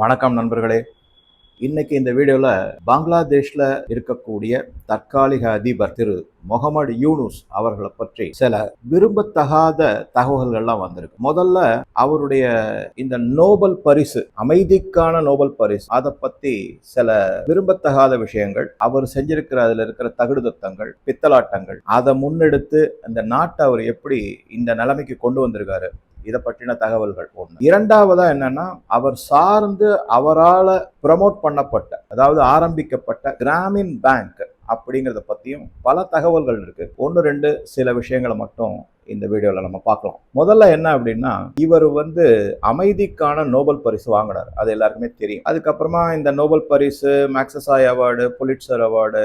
வணக்கம் நண்பர்களே. இன்னைக்கு இந்த வீடியோவில் பங்களாதேஷில் இருக்கக்கூடிய தற்காலிக அதிபர் திரு முகமது யூனுஸ் அவர்களை பற்றி சில விரும்பத்தகாத தகவல்கள்லாம் வந்திருக்கு. முதல்ல அவருடைய இந்த நோபல் பரிசு அமைதிக்கான நோபல் பரிசு அதை பற்றி சில விரும்பத்தகாத விஷயங்கள் அவர் செஞ்சிருக்கிற அதில் இருக்கிற தகுடுதத்தங்கள் பித்தலாட்டங்கள் அதை முன்னெடுத்து அந்த நாட்டை அவர் எப்படி இந்த நிலைமைக்கு கொண்டு வந்திருக்காரு? இதை பற்றின தகவல்கள் ஒன்று இரண்டாவதா என்னன்னா அவர் சார்ந்து அவரால் ப்ரமோட் பண்ணப்பட்ட அதாவது ஆரம்பிக்கப்பட்ட கிராமின் பேங்க் அப்படிங்கிறத பற்றியும் பல தகவல்கள் இருக்கு. ஒன்று ரெண்டு சில விஷயங்களை மட்டும் இந்த வீடியோவில் நம்ம பார்க்கலாம். முதல்ல என்ன அப்படின்னா இவர் வந்து அமைதிக்கான நோபல் பரிசு வாங்கினார். அது எல்லாருக்குமே தெரியும். அதுக்கப்புறமா இந்த நோபல் பரிசு மேக்சசாய் அவார்டு புலிட்சர் அவார்டு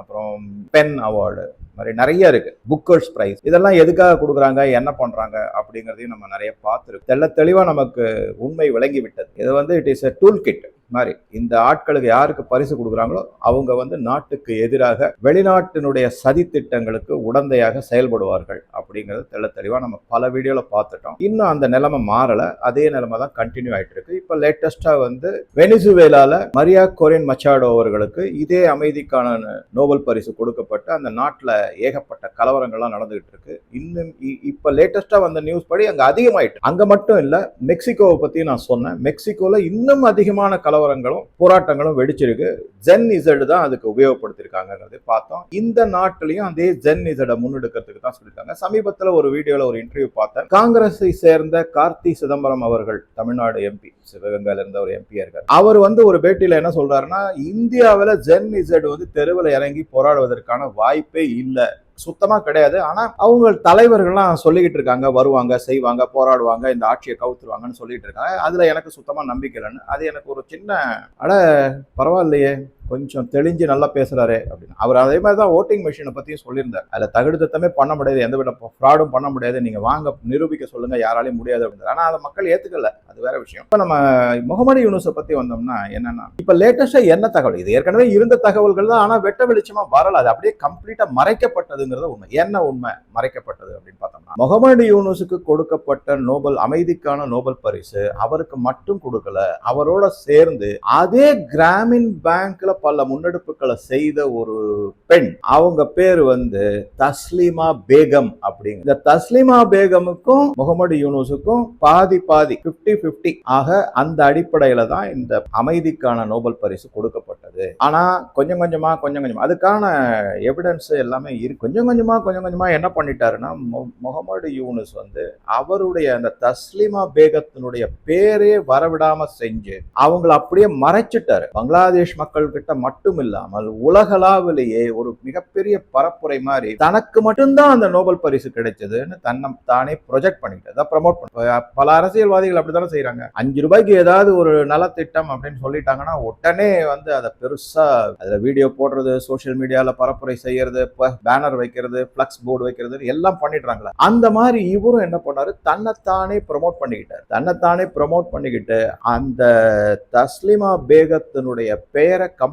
அப்புறம் பென் அவார்டு மாதிரி நிறைய இருக்கு. புக்கர்ஸ் பிரைஸ் இதெல்லாம் எதுக்காக கொடுக்குறாங்க? என்ன பண்றாங்க? அப்படிங்கிறதையும் நம்ம நிறைய பார்த்துருக்கோம். தெள்ள தெளிவா நமக்கு உண்மை விளங்கி விட்டது இது வந்து it is a tool kit மாதிரி இந்த ஆட்களுக்கு யாருக்கு பரிசு கொடுக்குறாங்களோ அவங்க வந்து நாட்டுக்கு எதிராக வெளிநாட்டினுடைய சதி திட்டங்களுக்கு உடந்தையாக செயல்படுவார்கள் அப்படிங்கிறது தெள்ள தெளிவாக நம்ம பல வீடியோவில் பார்த்துட்டோம். இன்னும் அந்த நிலைமை மாறலை. அதே நிலைமை தான் கண்டினியூ ஆகிட்டு இருக்கு இப்போ லேட்டஸ்டாக வந்து வெனிசுவேலால மரியா கொரின் மச்சாடோ அவர்களுக்கு இதே அமைதிக்கான நோபல் பரிசு கொடுக்கப்பட்டு அந்த நாட்டில் ஏகப்பட்ட கலவரங்கள்லாம் நடந்துகிட்டு இருக்கு இன்னும் இ- இப்ப வந்த நியூஸ் படி அங்கே அதிகமாயிட்டு அங்க மட்டும் இல்லை மெக்சிகோவை பற்றி நான் சொன்னேன். மெக்சிகோவில் இன்னும் அதிகமான கலவரங்களும் போராட்டங்களும் வெடிச்சிருக்கு. ஜென் இசட் தான் அதுக்கு உபயோகப்படுத்திருக்காங்கிறது பார்த்தோம். இந்த நாட்டிலையும் அதே ஜென் இசடை முன்னெடுக்கிறதுக்கு தான் சொல்லியிருக்காங்க. சமீபத்தில் ஒரு வீடியோவில் ஒரு இன்டர்வியூ பார்த்தேன். காங்கிரஸை சேர்ந்த கார்த்தி சிதம்பரம் அவர்கள் தமிழ்நாடு எம்பி சிவகங்கையில இருந்த ஒரு எம்பியா இருக்கார். அவர் வந்து ஒரு பேட்டியில் என்ன சொல்றாருன்னா இந்தியாவில் ஜென் இசட் வந்து தெருவில் இறங்கி போராடுவதற்கான வாய்ப்பே இல்லை. சுத்தமாக கிடையாது. ஆனால் அவங்க தலைவர்கள்லாம் சொல்லிக்கிட்டு இருக்காங்க. வருவாங்க செய்வாங்க போராடுவாங்க இந்த ஆட்சியை கவுத்துருவாங்கன்னு சொல்லிட்டு இருக்காங்க. அதில் எனக்கு சுத்தமாக நம்பிக்கை இல்லைன்னு. அது எனக்கு ஒரு சின்ன அட பரவாயில்லையே. கொஞ்சம் தெளிஞ்சு நல்லா பேசுகிறாரு அப்படின்னு. அவர் அதே மாதிரி தான் ஓட்டிங் மிஷினை பற்றியும் சொல்லியிருந்தார். அதில் தகுடுத்தமே பண்ண முடியாது எந்த வித ஃப்ராடும் பண்ண முடியாது. நீங்கள் வாங்க நிரூபிக்க சொல்லுங்கள் யாராலையும் முடியாது அப்படின்றது ஆனால் அதை மக்கள் ஏற்றுக்கல அது வேற விஷயம். இப்போ நம்ம முகமது யூனுஸை பற்றி வந்தோம்னா என்னென்னா இப்போ லேட்டஸ்ட்டாக என்ன தகவல்? இது ஏற்கனவே இருந்த தகவல்கள் தான் ஆனால் வெட்ட வெளிச்சமாக வரல. அது அப்படியே கம்ப்ளீட்டாக மறைக்கப்பட்டதுங்கிறது உண்மை. என்ன உண்மை மறைக்கப்பட்டது அப்படின்னு பார்த்தோம்னா முகமது யூனுஸுக்கு கொடுக்கப்பட்ட நோபல் அமைதிக்கான நோபல் பரிசு அவருக்கு மட்டும் கொடுக்கல. அவரோட சேர்ந்து அதே கிராமின் பேங்க்ல பல முன்னெடுப்புகளை செய்த ஒரு பெண். அவங்க பேர் வந்து தஸ்லிமா பேகம் அப்படிங்க. இந்த தஸ்லிமா பேகமுக்கும் முகமது யூனுஸுக்கும் பாதி பாதி 50 50 ஆக அந்த அடிப்படையில தான் இந்த அமைதிக்கான நோபல் பரிசு கொடுக்கப்பட்டது. ஆனா கொஞ்சம் கொஞ்சமா கொஞ்சம் கொஞ்சமா அதுக்கான எவிடன்ஸ் எல்லாமே இருக்கு. கொஞ்சம் கொஞ்சமா கொஞ்சம் கொஞ்சமா என்ன பண்ணிட்டாருன்னா மு- முகமது யூனுஸ் வந்து அவருடைய அந்த தஸ்லிமா பேகத்தினுடைய பேரே வரவிடாம செஞ்சு அவங்கள அப்படியே மறைச்சிட்டாரு. பங்களாதேஷ் மக்கள் கிட்ட மட்டும் இல்லாமல் உலகளாவிலேயே ஒரு மிகப்பெரிய பரப்புரை மாதிரி தனக்கு மட்டும்தான் அந்த நோபல் பரிசு கிடைச்சதுன்னு தன்னை தானே ப்ரொஜெக்ட் பண்ணிட்டு ப்ரமோட் பண்ண. பல அரசியல்வாதிகள் அப்படித்தானே செய்றாங்க. அஞ்சு ரூபாய்க்கு ஏதாவது ஒரு நலத்திட்டம் அப்படின்னு சொல்லிட்டாங்கன்னா உடனே வந்து அதை பெருசா அதுல வீடியோ போடுறது சோஷியல் மீடியால பரப்புரை செய்யறது பேனர் வைக்கிறது பிளக்ஸ் போர்டு வைக்கிறது எல்லாம் பண்ணிடுறாங்களா. அந்த மாதிரி இவரும் என்ன பண்ணாரு? தன்னைத்தானே ப்ரமோட் பண்ணிக்கிட்டார். தன்னைத்தானே ப்ரமோட் பண்ணிக்கிட்டு அந்த தஸ்லிமா பேகத்தினுடைய பெயரை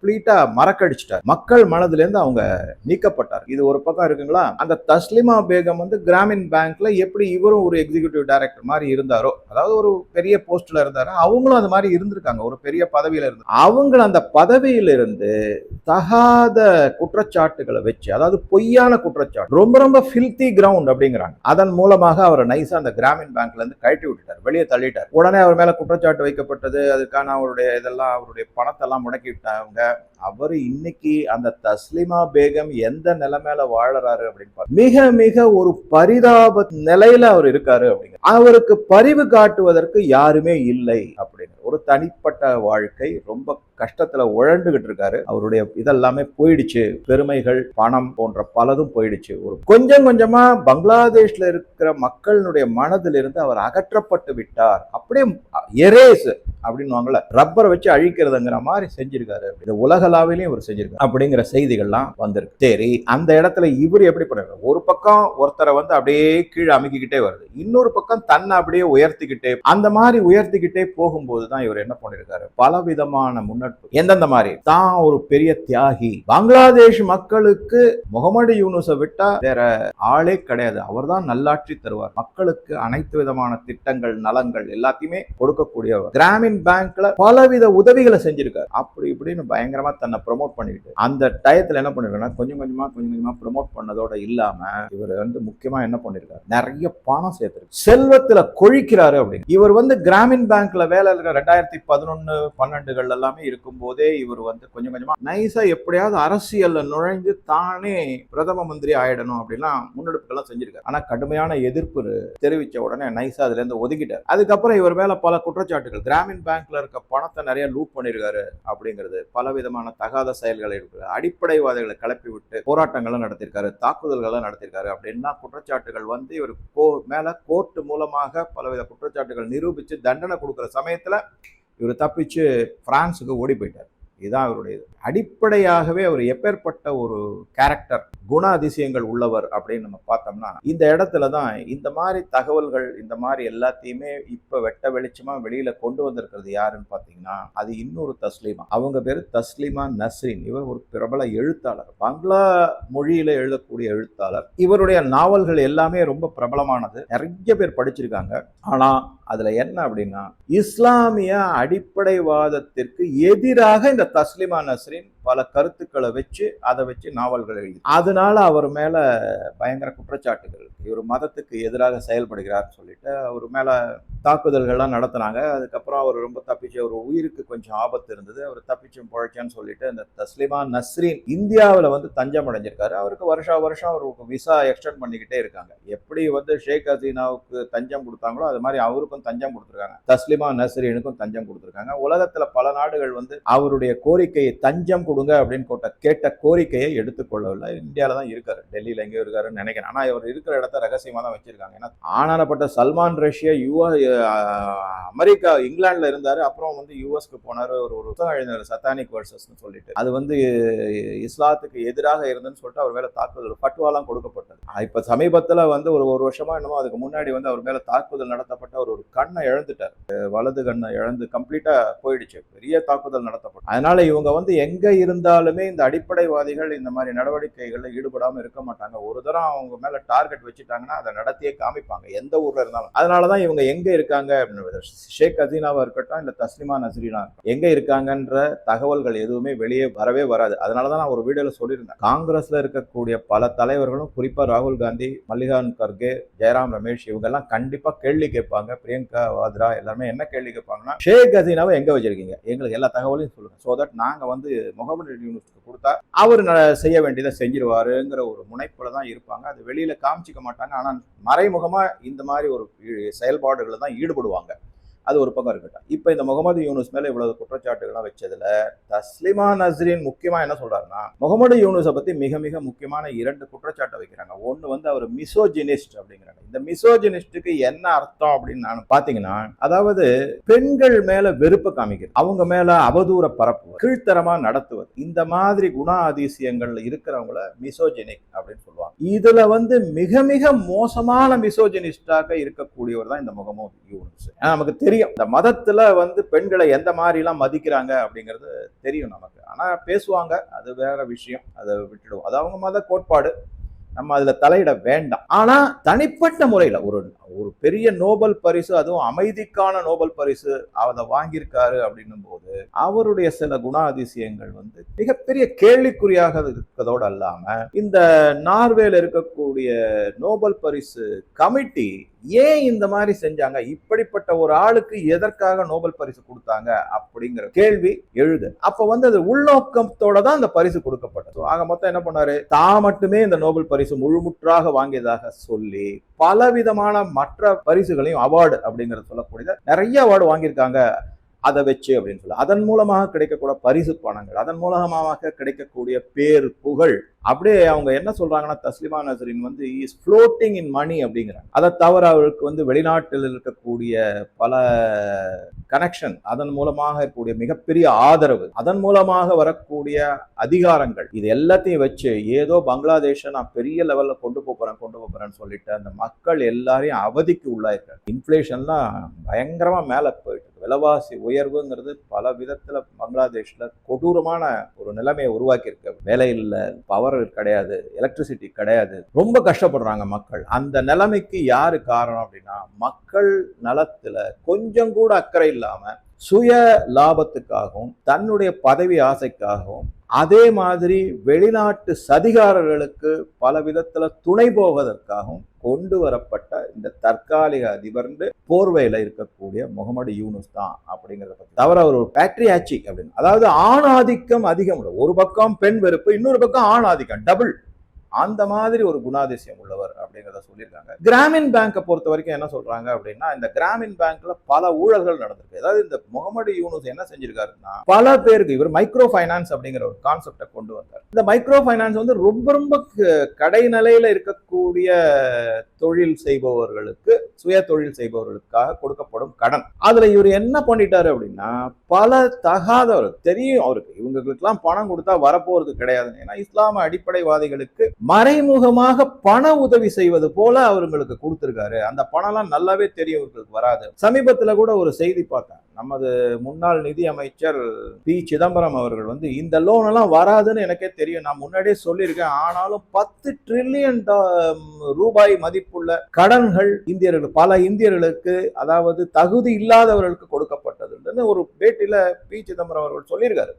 கம்ப்ளீட்டா மறக்கடிச்சிட்டார். மக்கள் மனதுல இருந்து அவங்க நீக்கப்பட்டார். இது ஒரு பக்கம் இருக்குங்களா? அந்த தஸ்லிமா பேகம் வந்து கிராமின் பேங்க்ல எப்படி இவரும் ஒரு எக்ஸிகியூட்டிவ் டைரக்டர் மாதிரி இருந்தாரோ அதாவது ஒரு பெரிய போஸ்ட்ல இருந்தாரோ அவங்களும் அது மாதிரி இருந்திருக்காங்க. ஒரு பெரிய பதவியில இருந்து. அவங்க அந்த பதவியில இருந்து தகாத குற்றச்சாட்டுகளை வச்சு அதாவது பொய்யான குற்றச்சாட்டு ரொம்ப ரொம்ப ஃபில்தி கிரவுண்ட் அப்படிங்கிறாங்க. அதன் மூலமாக அவர் நைஸா அந்த கிராமின் பேங்க்ல இருந்து கழட்டி விட்டுட்டார். வெளியே தள்ளிட்டார். உடனே அவர் மேல குற்றச்சாட்டு வைக்கப்பட்டது. அதுக்கான அவருடைய இதெல்லாம் அவருடைய பணத்தெல்லாம் முடக்கி விட்டாங்க. அவர் இன்னைக்கு அந்த தஸ்லிமா பேகம் எந்த நிலைமையில வாழறாரு அப்படின்னு மிக மிக ஒரு பரிதாப நிலையில அவர் இருக்காரு அப்படிங்க. அவருக்கு பரிவு காட்டுவதற்கு யாருமே இல்லை அப்படின்னு. ஒரு தனிப்பட்ட வாழ்க்கை ரொம்ப கஷ்டத்துல உழண்டுகிட்டு இருக்காரு. அவருடைய இதெல்லாமே போயிடுச்சு. பெருமைகள் பணம் போன்ற பலதும் போயிடுச்சு. ஒரு கொஞ்சம் கொஞ்சமா பங்களாதேஷ்ல இருக்கிற மக்களினுடைய மனதிலிருந்து அவர் அகற்றப்பட்டு விட்டார். அப்படியே எரேஸ் அப்படின்னுவாங்கல்ல. ரப்பரை வச்சு அழிக்கிறதுங்கிற மாதிரி செஞ்சிருக்காரு. இது உலகளாவிலையும் இவர் செஞ்சிருக்காரு. அப்படிங்கிற செய்திகள்லாம் வந்திருக்கு. சரி அந்த இடத்துல இவர் எப்படி பண்ணுறாரு? ஒரு பக்கம் ஒருத்தரை வந்து அப்படியே கீழே அமைக்கிக்கிட்டே வருது. இன்னொரு பக்கம் தன்னை அப்படியே உயர்த்திக்கிட்டே அந்த மாதிரி உயர்த்திக்கிட்டே போகும்போது தான் இவர் என்ன பண்ணிருக்காரு? பல விதமான முன்னெடுப்பு எந்தெந்த மாதிரி? தான் ஒரு பெரிய தியாகி. பங்களாதேஷ் மக்களுக்கு முகமது யூனுஸை விட்டா வேற ஆளே கிடையாது. அவர்தான் நல்லாட்சி தருவார். மக்களுக்கு அனைத்து விதமான திட்டங்கள் நலங்கள் எல்லாத்தையுமே கொடுக்கக்கூடியவர். கிராமின் கிராமின் பேங்க்ல பலவித உதவிகளை செஞ்சிருக்காரு. அப்படி இப்படின்னு பயங்கரமா தன்னை ப்ரொமோட் பண்ணிக்கிட்டு அந்த டயத்துல என்ன பண்ணிருக்காருன்னா கொஞ்சம் கொஞ்சமா கொஞ்சம் கொஞ்சமா ப்ரொமோட் பண்ணதோட இல்லாம இவர் வந்து முக்கியமா என்ன பண்ணிருக்காரு? நிறைய பணம் சேர்த்திருக்கு செல்வத்துல கொழிக்கிறாரு அப்படின்னு. இவர் வந்து கிராமின் பேங்க்ல வேலை இருக்கிற ரெண்டாயிரத்தி பதினொன்னு பன்னெண்டுகள் எல்லாமே இருக்கும் போதே இவர் வந்து கொஞ்சம் கொஞ்சமா நைஸா எப்படியாவது அரசியல்ல நுழைஞ்சு தானே பிரதம மந்திரி ஆயிடணும் அப்படின்லாம் முன்னெடுப்புகள்லாம் செஞ்சிருக்காரு. ஆனா கடுமையான எதிர்ப்பு தெரிவிச்ச உடனே நைஸா அதுல இருந்து ஒதுக்கிட்டார். அதுக்கப்புறம் இவர் மேல பல குற்றச்சாட்டுகள் கிராமின் பேங்க்ல இருக்க பணத்தை நிறைய லூட் பண்ணிருக்காரு அப்படிங்கிறது பல விதமான தகாத செயல்களை இருக்கு. அடிப்படைவாதிகளை கிளப்பி விட்டு போராட்டங்களும் நடத்திருக்காரு தாக்குதல்களும் நடத்திருக்காரு அப்படின்னா குற்றச்சாட்டுகள் வந்து இவர் கோ மேல கோர்ட் மூலமாக பலவித குற்றச்சாட்டுகள் நிரூபிச்சு தண்டனை கொடுக்குற சமயத்துல இவர் தப்பிச்சு பிரான்ஸுக்கு ஓடி போயிட்டார். இதுதான் அவருடைய இது. அடிப்படையாகவே அவர் எப்பேற்பட்ட ஒரு கேரக்டர் குண அதிசயங்கள் உள்ளவர் அப்படின்னு நம்ம பார்த்தோம்னா இந்த இடத்துல தான் இந்த மாதிரி தகவல்கள் இந்த மாதிரி எல்லாத்தையுமே இப்போ வெட்ட வெளிச்சமா வெளியில கொண்டு வந்திருக்கிறது யாருன்னு பார்த்தீங்கன்னா அது இன்னொரு தஸ்லீமா. அவங்க பேர் தஸ்லீமா நஸ்ரின். இவர் ஒரு பிரபல எழுத்தாளர். பங்களா மொழியில எழுதக்கூடிய எழுத்தாளர். இவருடைய நாவல்கள் எல்லாமே ரொம்ப பிரபலமானது. நிறைய பேர் படிச்சிருக்காங்க. ஆனா அதுல என்ன அப்படின்னா இஸ்லாமிய அடிப்படைவாதத்திற்கு எதிராக இந்த தஸ்லிமா நஸ்ரின் பல கருத்துக்களை வச்சு அதை வச்சு நாவல்கள் எழுதி. அதனால அவர் மேல பயங்கர குற்றச்சாட்டுகள் இவர் மதத்துக்கு எதிராக செயல்படுகிறார் சொல்லிட்டு அவர் மேலே தாக்குதல்கள்லாம் நடத்தினாங்க. அதுக்கப்புறம் அவர் ரொம்ப தப்பிச்சு அவர் உயிருக்கு கொஞ்சம் ஆபத்து இருந்தது. அவர் தப்பிச்சும் பழைச்சான்னு சொல்லிட்டு அந்த தஸ்லிமா நஸ்ரீன் இந்தியாவில் வந்து தஞ்சம் அடைஞ்சிருக்காரு. அவருக்கு வருஷா வருஷம் அவருக்கு விசா எக்ஸ்டெண்ட் பண்ணிக்கிட்டே இருக்காங்க. எப்படி வந்து ஷேக் ஹசீனாவுக்கு தஞ்சம் கொடுத்தாங்களோ அது மாதிரி அவருக்கும் தஞ்சம் கொடுத்துருக்காங்க. தஸ்லிமா நஸ்ரீனுக்கும் தஞ்சம் கொடுத்துருக்காங்க. உலகத்தில் பல நாடுகள் வந்து அவருடைய கோரிக்கையை தஞ்சம் கொடுங்க அப்படின்னு கொட்ட கேட்ட கோரிக்கையை எடுத்துக்கொள்ளவில்லை. இந்தியாவில் தான் இருக்காரு. டெல்லியில் எங்கேயோ இருக்காருன்னு நினைக்கிறேன். ஆனால் இவர் இருக்கிற இடத்த ரகசியமாக தான் வச்சிருக்காங்க. ஏன்னா ஆனானப்பட்ட சல்மான் ரஷ்யா யுவா அமெரிக்கா இங்கிலாந்துல இருந்தாரு. அப்புறம் வந்து யூஎஸ்க்கு போனாரு. ஒரு ஒரு புத்தகம் எழுதினார் சத்தானிக் வர்சஸ்னு சொல்லிட்டு. அது வந்து இஸ்லாத்துக்கு எதிராக இருந்துன்னு சொல்லிட்டு அவர் மேல தாக்குதல் பட்டுவாலாம் கொடுக்கப்பட்டது. இப்ப சமீபத்துல வந்து ஒரு ஒரு வருஷமா என்னமோ அதுக்கு முன்னாடி வந்து அவர் மேல தாக்குதல் நடத்தப்பட்ட ஒரு ஒரு கண்ணை இழந்துட்டார். வலது கண்ணை இழந்து கம்ப்ளீட்டா போயிடுச்சு. பெரிய தாக்குதல் நடத்தப்பட்டது. அதனால இவங்க வந்து எங்க இருந்தாலுமே இந்த அடிப்படைவாதிகள் இந்த மாதிரி நடவடிக்கைகள்ல ஈடுபடாம இருக்க மாட்டாங்க. ஒரு தரம் அவங்க மேல டார்கெட் வச்சுட்டாங்கன்னா அதை நடத்தியே காமிப்பாங்க. எந்த ஊர்ல இருந்தாலும். அதனாலதான் இவங்க எங்க இருக்காங்க ஷேக் அசீனாவா இருக்கட்டும் இல்ல தஸ்லிமா நசீனா எங்க இருக்காங்கன்ற தகவல்கள் எதுவுமே வெளியே வரவே வராது. அதனாலதான் நான் ஒரு வீடியோல சொல்லியிருந்தேன். காங்கிரஸ்ல இருக்கக்கூடிய பல தலைவர்களும் குறிப்பா ராகுல் காந்தி மல்லிகார்ஜுன் கர்கே ஜெயராம் ரமேஷ் இவங்க எல்லாம் கண்டிப்பா கேள்வி கேட்பாங்க. பிரியங்கா வாத்ரா எல்லாருமே என்ன கேள்வி கேட்பாங்கன்னா ஷேக் ஹசீனாவை எங்க வச்சிருக்கீங்க? எங்களுக்கு எல்லா தகவலையும் சொல்லுங்க. சோ தட் நாங்க வந்து முகமது யூனிவர்சிட்டிக்கு கொடுத்தா அவர் செய்ய வேண்டியதை செஞ்சிருவாருங்கிற ஒரு முனைப்புல தான் இருப்பாங்க. அது வெளியில காமிச்சிக்க மாட்டாங்க. ஆனா மறைமுகமா இந்த மாதிரி ஒரு செயல்பாடுகளை தான் ஈடுபடுவாங்க. அது ஒரு பக்கம் இருக்கட்டும். இப்போ இந்த முகமது யூனுஸ் மேலே இவ்வளவு குற்றச்சாட்டுகள்லாம் வச்சதுல தஸ்லிமா நஸ்ரின் முக்கியமாக என்ன சொல்றாருன்னா முகமது யூனுஸை பற்றி மிக மிக முக்கியமான இரண்டு குற்றச்சாட்டை வைக்கிறாங்க. ஒன்று வந்து அவர் மிசோஜினிஸ்ட் அப்படிங்கிறாங்க. இந்த மிசோஜினிஸ்டுக்கு என்ன அர்த்தம் அப்படின்னு நான் பார்த்தீங்கன்னா அதாவது பெண்கள் மேலே வெறுப்பு காமிக்கிறது அவங்க மேலே அவதூற பரப்புவது கீழ்த்தரமாக நடத்துவது இந்த மாதிரி குண அதிசயங்கள்ல இருக்கிறவங்கள மிசோஜெனிக் அப்படின்னு சொல்லுவாங்க. இதுல வந்து மிக மிக மோசமான மிசோஜெனிஸ்டாக இருக்கக்கூடியவர் தான் இந்த முகமது யூனுஸ். நமக்கு தெரியும். இந்த மதத்துல வந்து பெண்களை எந்த மாதிரிலாம் மதிக்கிறாங்க அப்படிங்கிறது தெரியும் நமக்கு. ஆனா பேசுவாங்க. அது வேற விஷயம். அதை விட்டுடுவோம். அது அவங்க மத கோட்பாடு. நம்ம அதுல தலையிட வேண்டாம். ஆனா தனிப்பட்ட முறையில ஒரு ஒரு பெரிய நோபல் பரிசு அதுவும் அமைதிக்கான நோபல் பரிசு அதை வாங்கியிருக்காரு அப்படின்னும் போது அவருடைய சில குணாதிசயங்கள் வந்து மிகப்பெரிய கேள்விக்குறியாக இருக்கிறதோடு அல்லாம இந்த நார்வேல இருக்கக்கூடிய நோபல் பரிசு கமிட்டி ஏன் இந்த மாதிரி செஞ்சாங்க? இப்படிப்பட்ட ஒரு ஆளுக்கு எதற்காக நோபல் பரிசு கொடுத்தாங்க? அப்படிங்கிற கேள்வி எழுது. அப்ப வந்து அது உள்நோக்கத்தோட தான் அந்த பரிசு கொடுக்கப்பட்டது. ஆக மொத்தம் என்ன பண்ணாரு? தான் மட்டுமே இந்த நோபல் பரிசு முழுமுற்றாக வாங்கியதாக சொல்லி பலவிதமான மற்ற பரிசுகளையும் அவார்டு அப்படிங்கறத சொல்லக்கூடியத நிறைய அவார்டு வாங்கியிருக்காங்க. அதை வச்சு அப்படின்னு சொல்லி. அதன் மூலமாக கிடைக்கக்கூடிய பரிசு பணங்கள் அதன் மூலமாக கிடைக்கக்கூடிய பேர் புகழ். அப்படியே அவங்க என்ன சொல்றாங்கன்னா தஸ்லிமா நசரின் வந்து இஸ் ஃப்ளோட்டிங் இன் மணி அப்படிங்கிறாங்க. அதை தவிர அவருக்கு வந்து வெளிநாட்டில் இருக்கக்கூடிய பல கனெக்ஷன் அதன் மூலமாக இருக்கக்கூடிய மிகப்பெரிய ஆதரவு அதன் மூலமாக வரக்கூடிய அதிகாரங்கள் இது எல்லாத்தையும் வச்சு ஏதோ பங்களாதேஷை நான் பெரிய லெவலில் கொண்டு போகிறேன் கொண்டு போகிறேன்னு சொல்லிட்டு அந்த மக்கள் எல்லாரையும் அவதிக்கு உள்ளாயிருக்காங்க. இன்ஃபிளேஷன்லாம் பயங்கரமாக மேலே போயிட்டு விலைவாசி உயர்வுங்கிறது பல விதத்தில் பங்களாதேஷில் கொடூரமான ஒரு நிலைமையை உருவாக்கியிருக்க. வேலை இல்லை பவர் கிடையாது எலக்ட்ரிசிட்டி கிடையாது. ரொம்ப கஷ்டப்படுறாங்க மக்கள். அந்த நிலைமைக்கு யார் காரணம் அப்படின்னா மக்கள் நலத்தில் கொஞ்சம் கூட அக்கறை இல்லாமல் சுய லாபத்துக்காகவும் தன்னுடைய பதவி ஆசைக்காகவும் அதே மாதிரி வெளிநாட்டு சதிகாரர்களுக்கு பல விதத்துல துணை போவதற்காகவும் கொண்டு வரப்பட்ட இந்த தற்காலிக அதிபர்ந்து போர்வையில இருக்கக்கூடிய முகமது யூனுஸ் தான் அப்படிங்கிறத பத்தி. தவிர அவர் ஒரு பேக்டரி ஆட்சி அப்படின்னு. அதாவது ஆணாதிக்கம் அதிகம். ஒரு பக்கம் பெண் வெறுப்பு இன்னொரு பக்கம் ஆணாதிக்கம். டபுள் அந்த மாதிரி ஒரு குணாதிசயம் உள்ளவர் அப்படிங்கிறத சொல்லியிருக்காங்க. கிராமின் பேங்கை பொறுத்த வரைக்கும் என்ன சொல்றாங்க அப்படின்னா இந்த கிராமின் பேங்க்ல பல ஊழல்கள் நடந்திருக்கு. அதாவது இந்த முகமது யூனுஸ் என்ன செஞ்சிருக்காருன்னா பல பேருக்கு இவர் மைக்ரோ ஃபைனான்ஸ் அப்படிங்கிற ஒரு கான்செப்டை கொண்டு வந்தார். இந்த மைக்ரோ ஃபைனான்ஸ் வந்து ரொம்ப ரொம்ப க- கடைநிலையில இருக்கக்கூடிய தொழில் செய்பவர்களுக்கு சுய தொழில் செய்பவர்களுக்காக கொடுக்கப்படும் கடன். அதுல இவர் என்ன பண்ணிட்டாரு அப்படின்னா பல தகாதவர் தெரியும் அவருக்கு. இவங்களுக்கெல்லாம் பணம் கொடுத்தா வரப்போறது கிடையாதுன்னு. ஏன்னா இஸ்லாம அடிப்படைவாதிகளுக்கு மறைமுகமாக பண உதவி செய்வது போல அவர்களுக்கு கொடுத்துருக்காரு. அந்த பணம்லாம் நல்லாவே தெரியும் இவர்களுக்கு வராது. சமீபத்தில் கூட ஒரு செய்தி பார்த்தேன். நமது முன்னாள் நிதி அமைச்சர் பி. சிதம்பரம் அவர்கள் வந்து இந்த லோன் எல்லாம் வராதுன்னு எனக்கே தெரியும். நான் முன்னாடியே சொல்லியிருக்கேன். ஆனாலும் பத்து ட்ரில்லியன் ரூபாய் மதிப்புள்ள கடன்கள் இந்தியர்கள் பல இந்தியர்களுக்கு அதாவது தகுதி இல்லாதவர்களுக்கு கொடுக்கப்பட்டதுன்னு ஒரு பேட்டியில பி. சிதம்பரம் அவர்கள் சொல்லியிருக்காரு.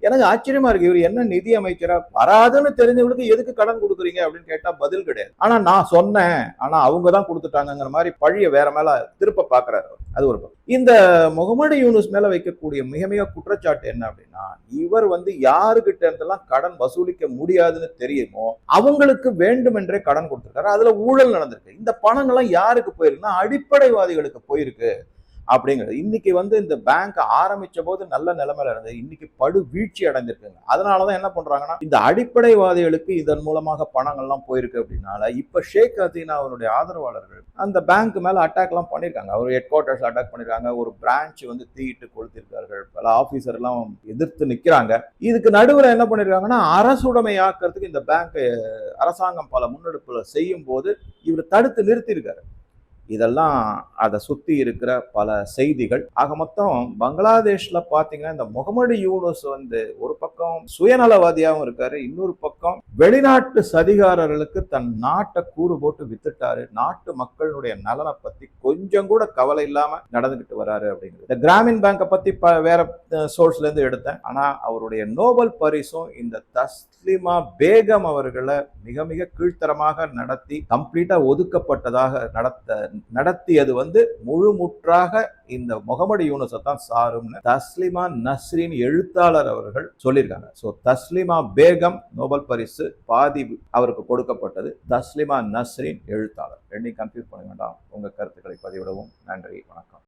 எனக்கு ஆச்சரியமா இருக்கு. இவர் என்ன நிதி அமைச்சரா? வராதுன்னு தெரிஞ்சவங்களுக்கு எதுக்கு கடன் கொடுக்குறீங்க அப்படின்னு கேட்டா பதில் கிடையாது. ஆனா நான் சொன்னேன். ஆனா அவங்க தான் கொடுத்துட்டாங்கங்கிற மாதிரி பழிய வேற மேல திருப்ப பாக்குறாரு அது ஒரு இந்த முகமது யூனுஸ் மேல வைக்கக்கூடிய மிக மிக குற்றச்சாட்டு என்ன அப்படின்னா இவர் வந்து யாருக்கிட்ட இருந்தெல்லாம் கடன் வசூலிக்க முடியாதுன்னு தெரியுமோ அவங்களுக்கு வேண்டுமென்றே கடன் கொடுத்துருக்காரு. அதுல ஊழல் நடந்திருக்கு. இந்த பணங்கள்லாம் யாருக்கு போயிருக்குன்னா அடிப்படைவாதிகளுக்கு போயிருக்கு. அப்படிங்கிறது. இன்னைக்கு வந்து இந்த பேங்க் ஆரம்பிச்ச போது நல்ல நிலைமையில இருந்தது. இன்னைக்கு படு வீழ்ச்சி அடைஞ்சிருக்குங்க. அதனாலதான் என்ன பண்றாங்கன்னா இந்த அடிப்படைவாதிகளுக்கு இதன் மூலமாக பணங்கள்லாம் போயிருக்கு அப்படின்னால இப்ப ஷேக் ஹசீனா அவருடைய ஆதரவாளர்கள் அந்த பேங்க் மேல அட்டாக் எல்லாம் பண்ணிருக்காங்க. அவர் ஹெட் குவார்டர்ஸ் அட்டாக் பண்ணிருக்காங்க. ஒரு பிரான்ச் வந்து தீயிட்டு கொளுத்திருக்கார்கள் பல ஆபீசர் எல்லாம் எதிர்த்து நிக்கிறாங்க. இதுக்கு நடுவில் என்ன பண்ணிருக்காங்கன்னா அரசுடைமையாக்கிறதுக்கு இந்த பேங்க் அரசாங்கம் பல முன்னெடுப்புல செய்யும் போது இவர் தடுத்து நிறுத்தியிருக்காரு. இதெல்லாம் அதை சுற்றி இருக்கிற பல செய்திகள். ஆக மொத்தம் பங்களாதேஷில் பார்த்தீங்கன்னா இந்த முகமது யூனுஸ் வந்து ஒரு பக்கம் சுயநலவாதியாகவும் இருக்காரு இன்னொரு பக்கம் வெளிநாட்டு சதிகாரர்களுக்கு தன் நாட்டை கூறு போட்டு வித்துட்டாரு. நாட்டு மக்களுடைய நலனை பற்றி கொஞ்சம் கூட கவலை இல்லாமல் நடந்துக்கிட்டு வராரு அப்படிங்கிறது. இந்த கிராமின் பேங்கை பற்றி ப- வேற சோர்ஸ்லேருந்து எடுத்தேன். ஆனால் அவருடைய நோபல் பரிசும் இந்த தஸ்லிமா பேகம் அவர்களை மிக மிக கீழ்த்தரமாக நடத்தி கம்ப்ளீட்டாக ஒதுக்கப்பட்டதாக நடத்த நடத்தியது வந்து முழுமுற்றாக இந்த முகமது யூனஸை தான் சாரும்னு தஸ்லிமா நஸ்ரின் எழுத்தாளர் அவர்கள் சொல்லியிருக்காங்க. ஸோ தஸ்லிமா பேகம் நோபல் பரிசு பாதி அவருக்கு கொடுக்கப்பட்டது. தஸ்லிமா நஸ்ரின் எழுத்தாளர். ரெண்டையும் கன்ஃபியூஸ் பண்ண வேண்டாம். உங்கள் கருத்துக்களை பதிவிடவும். நன்றி. வணக்கம்.